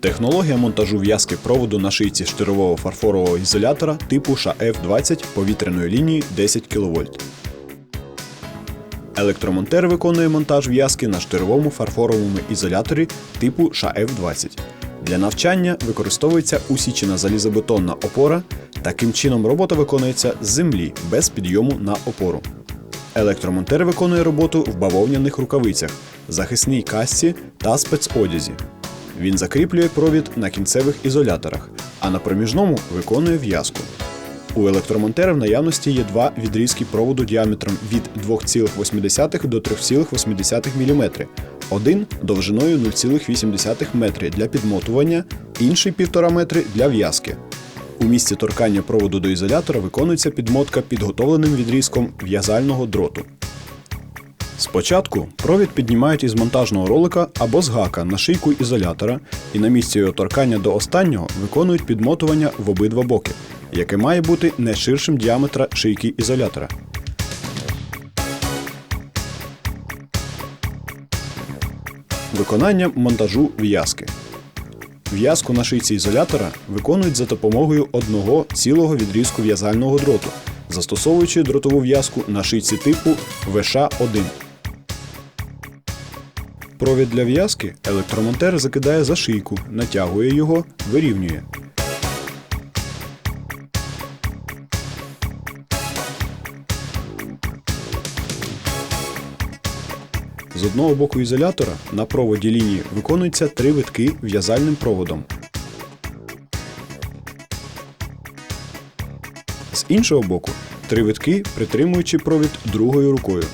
Технологія монтажу в'язки проводу на шийці штирового фарфорового ізолятора типу ШАФ-20 повітряної лінії 10 кВт. Електромонтер виконує монтаж в'язки на штировому фарфоровому ізоляторі типу ШАФ-20. Для навчання використовується усічена залізобетонна опора. Таким чином робота виконується з землі без підйому на опору. Електромонтер виконує роботу в бавовняних рукавицях, захисній касці та спецодязі. Він закріплює провід на кінцевих ізоляторах, а на проміжному виконує в'язку. У електромонтера в наявності є два відрізки проводу діаметром від 2,8 до 3,8 мм. Один довжиною 0,8 метри для підмотування, інший 1,5 метри для в'язки. У місці торкання проводу до ізолятора виконується підмотка підготовленим відрізком в'язального дроту. Спочатку провід піднімають із монтажного ролика або з гака на шийку ізолятора і на місці його торкання до останнього виконують підмотування в обидва боки, яке має бути не ширшим діаметра шийки ізолятора. Виконання монтажу в'язки. В'язку на шийці ізолятора виконують за допомогою одного цілого відрізку в'язального дроту, застосовуючи дротову в'язку на шийці типу ВШ-1. Провід для в'язки електромонтер закидає за шийку, натягує його, вирівнює. З одного боку ізолятора на проводі лінії виконуються три витки в'язальним проводом. З іншого боку три витки, притримуючи провід другою рукою.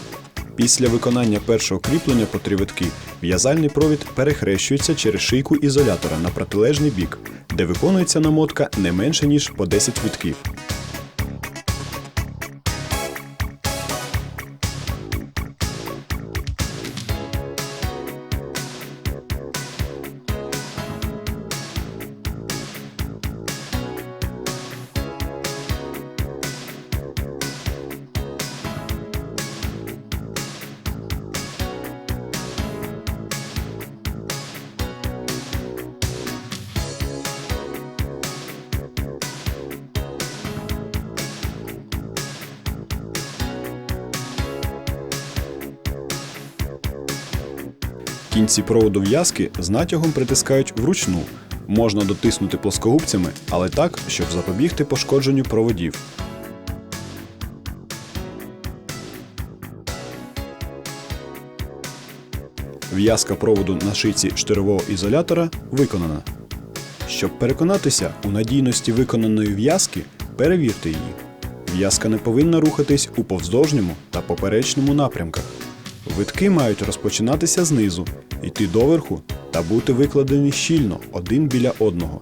Після виконання першого кріплення по три витки в'язальний провід перехрещується через шийку ізолятора на протилежний бік, де виконується намотка не менше ніж по 10 витків. Кінці проводу в'язки з натягом притискають вручну. Можна дотиснути плоскогубцями, але так, щоб запобігти пошкодженню проводів. В'язка проводу на шийці штирового ізолятора виконана. Щоб переконатися у надійності виконаної в'язки, перевірте її. В'язка не повинна рухатись у повздовжньому та поперечному напрямках. Витки мають розпочинатися знизу, йти доверху та бути викладені щільно один біля одного.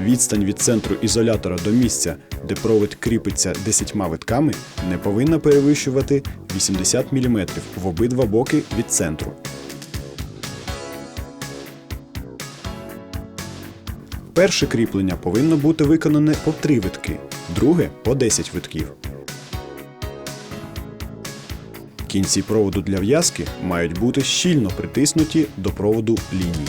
Відстань від центру ізолятора до місця, де провід кріпиться 10 витками, не повинна перевищувати 80 мм в обидва боки від центру. Перше кріплення повинно бути виконане по 3 витки, друге по 10 витків. Кінці проводу для в'язки мають бути щільно притиснуті до проводу лінії.